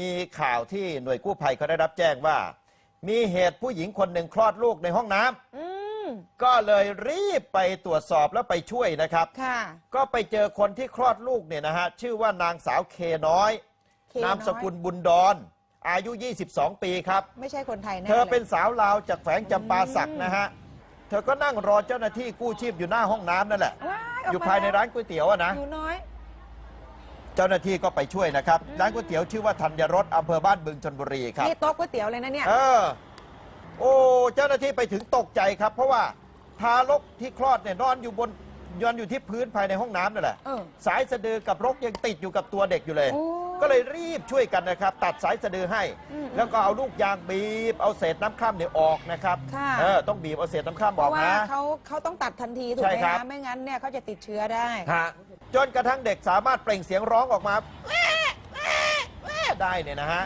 มีข่าวที่หน่วยกู้ภัยเขาได้รับแจ้งว่า มีเหตุผู้หญิงคนหนึ่งคลอดลูกในห้องน้ำอืม ก็เลยรีบไปตรวจสอบแล้วไปช่วยนะครับ ค่ะ ก็ไปเจอคนที่คลอดลูกเนี่ยนะฮะชื่อว่านางสาวเคน้อย เคน้อย นามสกุลบุญดอน อายุ 22 ปีครับ ไม่ใช่คนไทยแน่เธอเป็นลยสาวลาวจากแฝงจำปาสักนะฮะ เธอก็นั่งรอเจ้าหน้าที่กู้ชีพอยู่หน้าห้องน้ำนั่นแหละ ว้ายกอยู่มภายในแล้วร้านก๋วยเตี๋ยวอะนะ หนูน้อย เจ้าหน้าที่ก็ไปช่วยนะครับ ร้านก๋วยเตี๋ยวชื่อว่าธัญรสอำเภอบ้านบึงชนบุรีครับ นี่โต๊ะก๋วยเตี๋ยวเลยนะเนี่ย เออ โอ้ เจ้าหน้าที่ไปถึงตกใจครับ เพราะว่าทารกที่คลอดเนี่ยนอนอยู่บนนอนอยู่ที่พื้นภายในห้องน้ำนั่นแหละ เออสายสะดือกับรกยังติดอยู่กับตัวเด็กอยู่เลย โอ้ก็เลยรีบช่วยกันนะครับ ตัดสายสะดือให้ อืมแล้วก็เอาลูกยางบีบ เอาเศษน้ำข้ามเนี่ยออกนะครับ ค่ะ เออ ต้องบีบเอาเศษน้ำข้ามเพออราะกว่านะ เขาเขาต้องตัดทันทีถูกใช่ไหมครัคะบไม่งั้นเนี่ยเขาจะติดเชื้อได้ ฮะ จนกระทั่งเด็กสามารถเปล่งเสียงร้องออกมาแม่แม่แม่ได้เนี่ยนะฮะ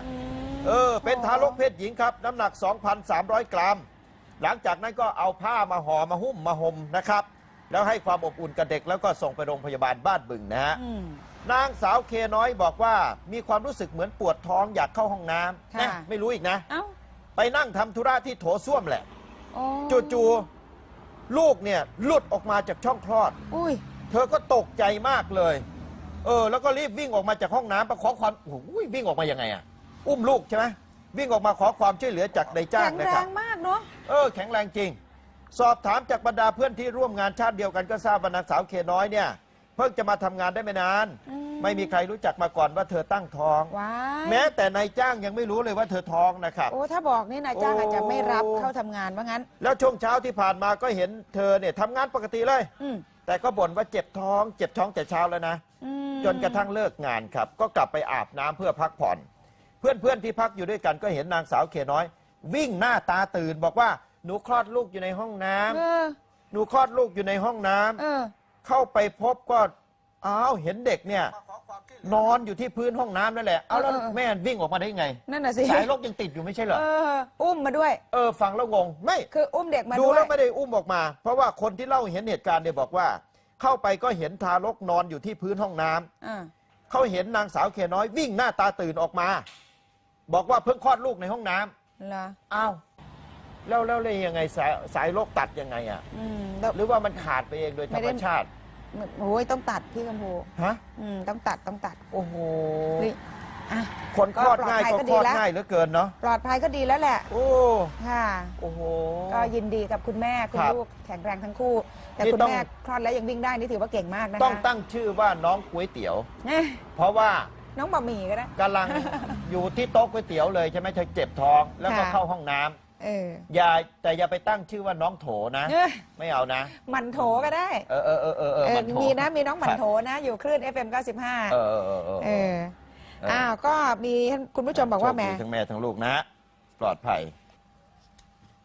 เออ เป็นทารกเพศหญิงครับ น้ำหนัก 2,300 กรัม หลังจากนั้นก็เอาผ้ามาห่อมาหุ้มมาห่มนะครับ แล้วให้ความอบอุ่นกับเด็กแล้วก็ส่งไปโรงพยาบาลบ้านบึงนะฮะอืมนางสาวเคน้อยบอกว่ามีความรู้สึกเหมือนปวดท้องอยากเข้าห้องน้ำค่ะนะไม่รู้อีกนะเอ้าไปนั่งทำธุระที่โถส้วมแหละโอ้จู่ๆลูกเนี่ยหลุดออกมาจากช่องคลอดอุ้ย เธอก็ตกใจมากเลย เออ แล้วก็รีบวิ่งออกมาจากห้องน้ำไปขอความโอ้โหวิ่งออกมายังไงอะอุ้มลูกใช่ไหมวิ่งออกมาขอความช่วยเหลือจากนายจ้างแข็งนะแรครับ งมากเนาะ เออแข็งแรงจริง สอบถามจากบรรดาเพื่อนที่ร่วมงานชาติเดียวกันก็ทราบว่านางสาวเคน้อยเนี่ย เพิ่งจะมาทำงานได้ไม่นาน อืม ไม่มีใครรู้จักมาก่อนว่าเธอตั้งท้อง ว้ายแม้แต่นายจ้างยังไม่รู้เลยว่าเธอท้องนะครับ โอ้ถ้าบอกนี่นายจ้างโอ้อาจจะไม่รับเข้าทำงานว่างั้น แล้วช่วงเช้าที่ผ่านมาก็เห็นเธอเนี่ยทำงานปกติเลย อืม แต่ก็บ่นว่าเจ็บท้อง เจ็บท้องแต่เช้าแล้วนะ อืมจนกระทั่งเลิกงานครับ ก็กลับไปอาบน้ำเพื่อพักผ่อน เพื่อนๆที่พักอยู่ด้วยกันก็เห็นนางสาวเขน้อย วิ่งหน้าตาตื่นบอกว่าหนูคลอดลูกอยู่ในห้องน้ำเออหนูคลอดลูกอยู่ในห้องน้ำ เออ เข้าไปพบก็ อ้าวเห็นเด็กเนี่ย นอนอยู่ที่พื้นห้องน้ำนั่นแหละเอาแล้วเออเออ แม่วิ่งออกมาได้ไงนั่นน่ะสิสายลกยังติดอยู่ไม่ใช่เหรอเอออุ้มมาด้วย เออฟังแล้วงงไม่ คืออุ้มเด็กมาดูด้วยแล้วไม่ได้อุ้มออกมา เพราะว่าคนที่เล่าเห็นเหตุการณ์เนี่ยบอกว่า เข้าไปก็เห็นทารกนอนอยู่ที่พื้นห้องน้ำอ่าเขาเห็นนางสาวเคน้อยวิ่งหน้าตาตื่นออกมา บอกว่าเพิ่งคลอดลูกในห้องน้ำเหรออ้าวแล้วแล้วเลยยังไงสายสายโรคตัดยังไงอะอืมแล้ว หรือว่ามันขาดไปเองโดยธรรมชาติ โอ้ยต้องตัดพี่กัมพูฮะอืมต้องตัดต้องตัดโอ้โหนี่อะคนคลอดง่ายก็ก็ปลอดภัยก็คดีลอดแล้วง่ายเหลือเกินเนาะปลอดภัยก็ดีแล้วแหละ โอ้ค่ะโอ้โหก็ยินดีกับคุณแม่คุณครับลูกแข็งแรงทั้งคู่ แต่นี่คุณต้องแม่คลอดแล้วยังวิ่งได้นี่ถือว่าเก่งมากนะคะต้องตั้งชื่อว่าน้องก๋วยเตี๋ยวเอ้ยเพราะว่าน้องบะหมี่ก็ได้กำลังอยู่ที่โต๊ะก๋วยเตี๋ยวเลยใช่ไหมเธอเจ็บท้องแล้วก็ค่ะเข้าห้องน้ำ เออ อย่าแต่อย่าไปตั้งชื่อว่าน้องโถนะ เอ้ย ไม่เอานะมันโถก็ได้เออเออเออเออเออเออมันโถมีนะมีน้องมันโถนะ อยู่คลื่น FM 95 เออเออเออเออเออเอออ้าวก็มีคุณผู้ชมบอกว่าแหมโชคดีทั้งแม่ทั้งลูกนะ ปลอดภัย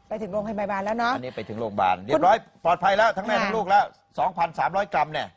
ไปถึงโรงพยาบาลแล้วเนาะ อันนี้ไปถึงโรงพยาบาลเรียบร้อยปลอดภัยแล้วทั้งแม่ค่ะ ทั้งลูกแล้ว 2,300 กรัมเนี่ย